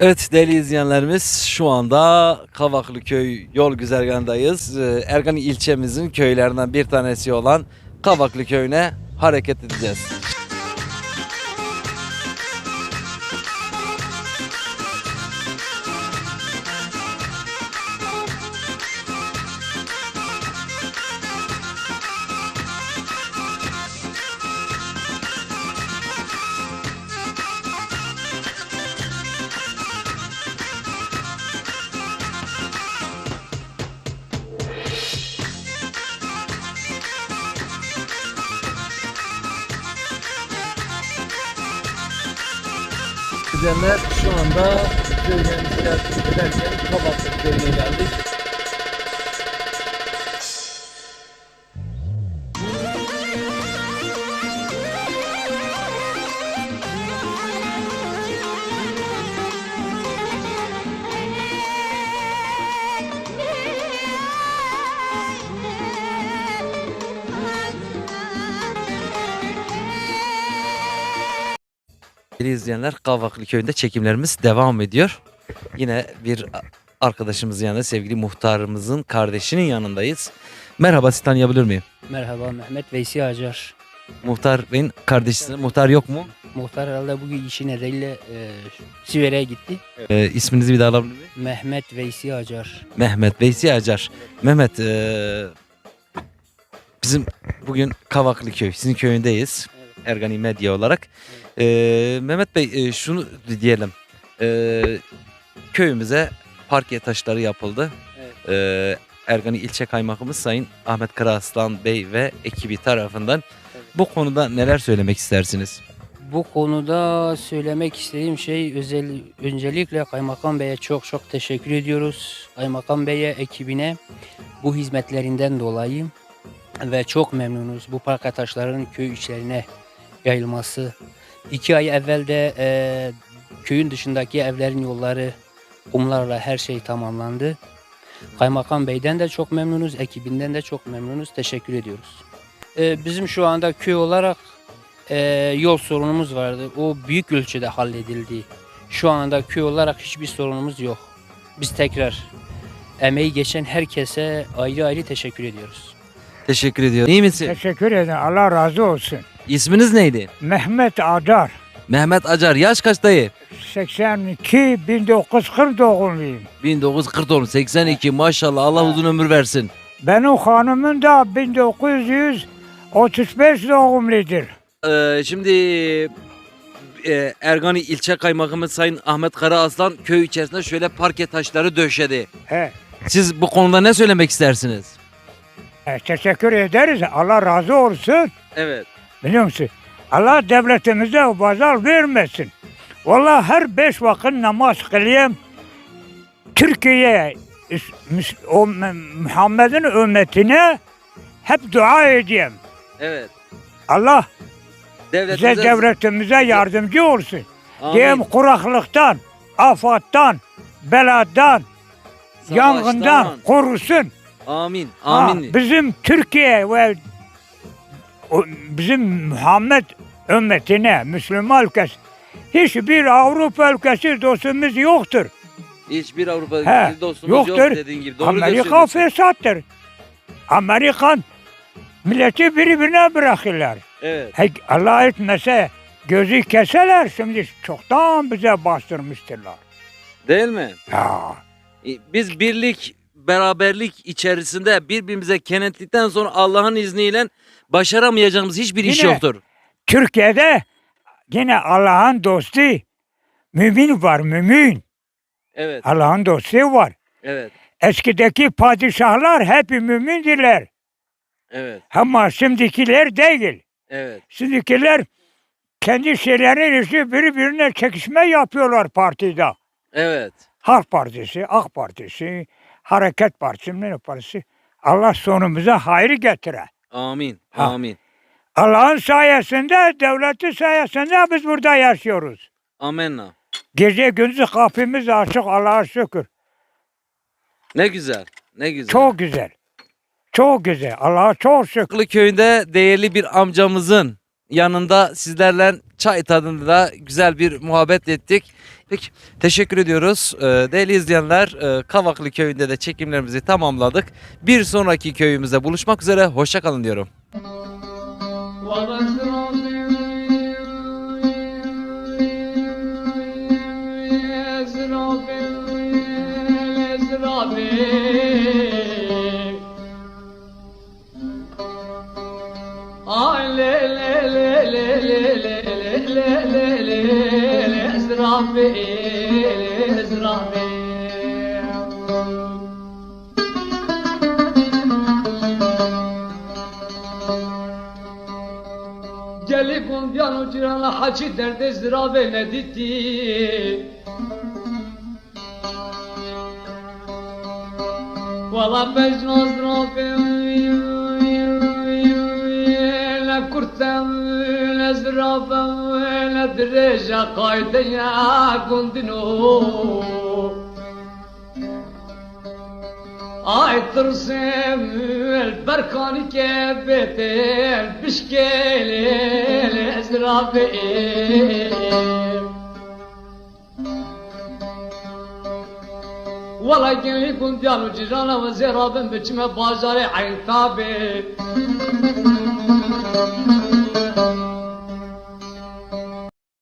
Evet değerli izleyenlerimiz şu anda Kavaklı Köy yol güzergahındayız. Ee, Ergani ilçemizin köylerinden bir tanesi olan Kavaklı Köyü'ne hareket edeceğiz. İzleyenler şu anda köylerimizi ziyaret ederken Kavaklı Köyü'ne geldik. Sevgili izleyenler Kavaklı Köyü'nde çekimlerimiz devam ediyor. Yine bir arkadaşımızın yanında sevgili muhtarımızın kardeşinin yanındayız. Merhaba sizi tanıyabilir miyim? Merhaba Mehmet Veysi Acar. Muhtar Bey'in kardeşisi. Muhtar yok mu? Muhtar herhalde bugün işi nedeniyle e, Sivere'ye gitti. Ee, isminizi bir daha alabilir miyim? Mehmet Veysi Acar. Mehmet Veysi Acar. Mehmet ee, bizim bugün Kavaklı Köy, sizin köyündeyiz. Ergani Medya olarak. Ee, Mehmet Bey ee, şunu diyelim. Ee, köyümüze parke taşları yapıldı. Evet. Ee, Ergani ilçe kaymakamımız Sayın Ahmet Karaaslan Bey ve ekibi tarafından. Evet. Bu konuda neler söylemek istersiniz? Bu konuda söylemek istediğim şey özel, öncelikle Kaymakam Bey'e çok çok teşekkür ediyoruz. Kaymakam Bey'e, ekibine bu hizmetlerinden dolayı ve çok memnunuz. Bu parka taşların köy içlerine yayılması. İki ay evvel de e, köyün dışındaki evlerin yolları kumlarla her şey tamamlandı. Kaymakam Bey'den de çok memnunuz, ekibinden de çok memnunuz. Teşekkür ediyoruz. E, bizim şu anda köy olarak e, yol sorunumuz vardı. O büyük ölçüde halledildi. Şu anda köy olarak hiçbir sorunumuz yok. Biz tekrar emeği geçen herkese ayrı ayrı teşekkür ediyoruz. Teşekkür ediyorum. İyi misin? Teşekkür ederim. Allah razı olsun. İsminiz neydi? Mehmet Acar. Mehmet Acar. Yaş kaç dayı? 82 1940 doğumluyum. 1940 doğumlu. 82 maşallah Allah uzun ömür versin. Benim hanımım da 1935 doğumludur. Ee, şimdi e, Ergani ilçe kaymakamı Sayın Ahmet Karaaslan köy içerisinde şöyle parke taşları döşedi. He. Siz bu konuda ne söylemek istersiniz? E, teşekkür ederiz. Allah razı olsun. Evet. Biliyor musun? Allah devletimize bazal vermesin. Vallahi her beş vakit namaz kılayım. Türkiye'ye o Muhammed'in ümmetine hep dua edeyim. Evet. Allah bize Devletimize devletimize yardımcı olsun. Amin. Diyeyim kuraklıktan, afattan, beladan, yangından Savaştan. korusun. Amin. Ha, Amin. bizim Türkiye ve o- bizim Muhammed ümmetine, Müslüman ülkesi hiçbir Avrupa ülkesi dostumuz yoktur. Hiçbir Avrupa He, dostumuz yok yoktur. dediğin gibi. Doğru Amerika söylüyorsun. fesattır. Amerikan milleti birbirine bırakırlar. Evet. Hey, Allah etmese gözü keseler şimdi çoktan bize bastırmıştırlar. Değil mi? Ya. E, Biz birlik, beraberlik içerisinde birbirimize kenetlikten sonra Allah'ın izniyle başaramayacağımız hiçbir iş Yine- yoktur. Türkiye'de yine Allah'ın dostu mümin var mümin. Evet. Allah'ın dostu var. Evet. Eskideki padişahlar hep mümindiler. Evet. Ama şimdikiler değil. Evet. Şimdikiler kendi şeylerin işi birbirine çekişme yapıyorlar partide. Evet. Halk Partisi, AK Partisi, Hareket Partisi, ne Partisi. Allah sonumuza hayrı getire. Amin. Ha. Amin. Allah'ın sayesinde, devleti sayesinde biz burada yaşıyoruz. Amenna. Gece gündüz kapımız açık Allah'a şükür. Ne güzel. Ne güzel. Çok güzel. Çok güzel. Allah'a çok şükür. Aklı köyünde değerli bir amcamızın yanında sizlerle çay tadında güzel bir muhabbet ettik. Peki teşekkür ediyoruz. Ee, değerli izleyenler e, Kavaklı köyünde de çekimlerimizi tamamladık. Bir sonraki köyümüzde buluşmak üzere. Hoşça kalın diyorum. Le le le le le le le le Rabbimiz Rabbim Gelip undiyan ucirana haçi derde zirabe ne ditti Valla mecnun zirafem Kurtem, nezrafem درجة قايدة يا قندنو آي ترسم البركان كبت بشكل الأزرابيل ولا جنلي كنت يا جيرانا وزيرا بن بجمه بازاري عين تابي